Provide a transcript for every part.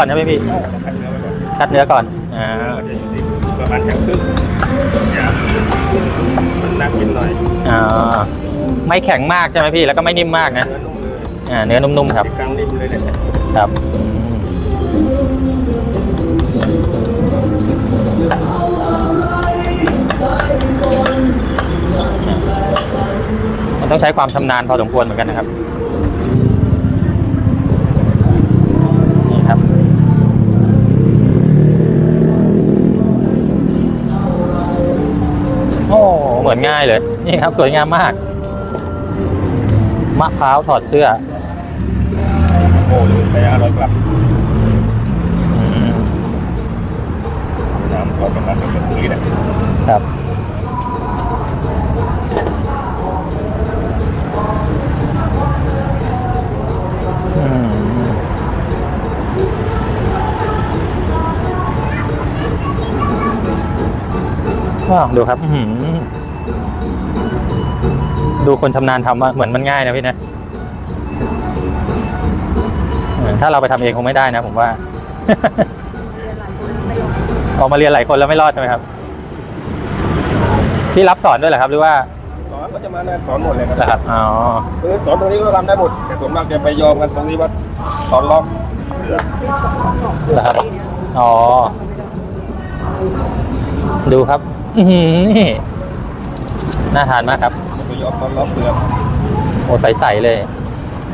ก่อนใช่ไหมพี่คัดเนื้อไว้ก่อนคัดเนื้อก่อนอ่าเดี๋ยวอยู่ที่ประมาณแข็งครึ่งอย่ามันน่ากินหน่อยอ่าไม่แข็งมากใช่ไหมพี่แล้วก็ไม่นิ่มมากนะเนื้อนุ่มเลยอ่าเนื้อนุ่มๆครับติดกลางนิ่มเลยเนี่ยครับอืมมันต้องใช้ความชำนาญพอสมควรเหมือนกันนะครับ มือนง่ายเลย นี่ครับสวยงามมาก มะพร้าวถอดเสื้อ โอ้ยใช้อร่อยกลับอืมน้ำก็ประมาณแบบนี้แหละครับอืมว้าวดูครับ อื้อหือ ดูคนชำนาญทำอะเหมือนมันง่ายนะพี่นะเออถ้าเราไปทำเองคงไม่ได้นะ ผมว่าออกมาเรียนหลายคนแล้วไม่รอดใช่ไหมครับพี่รับสอนด้วยเหรอครับหรือว่าสอนก็จะมาแน่สอนหมดเลยคเหรอรับครับ อ๋อคือสอนตรงนี้ก็ทำได้หมดแต่ส่วนมากจะไปยอมกันตรงนี้ว่าสอนล็อกเรือเหรอครับ อ๋อ ดูครับอือหือนี่น่าทานมากครับ ยอมสอนล็อกเรือโอ้ใสๆเลย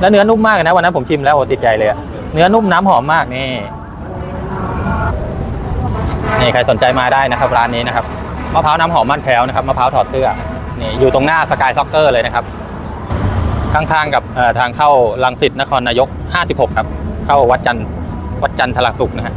แล้วเนื้อนุ่มมากนะวันนั้นผมชิมแล้วโอ้ติดใจเลยอะเนื้อนุ่มน้ำหอมมากนี่นี่ใครสนใจมาได้นะครับร้านนี้นะครับมะพร้าวน้ำหอมมันแพรวนะครับมะพร้าวถอดเสื้อนี่อยู่ตรงหน้าสกายซ็อกเกอร์เลยนะครับ ข้างๆกับทางเข้าลังสิตนครนายก 56 ครับ เข้าวัดจันทร์วัดจันทร์ทลักสุขนะฮะ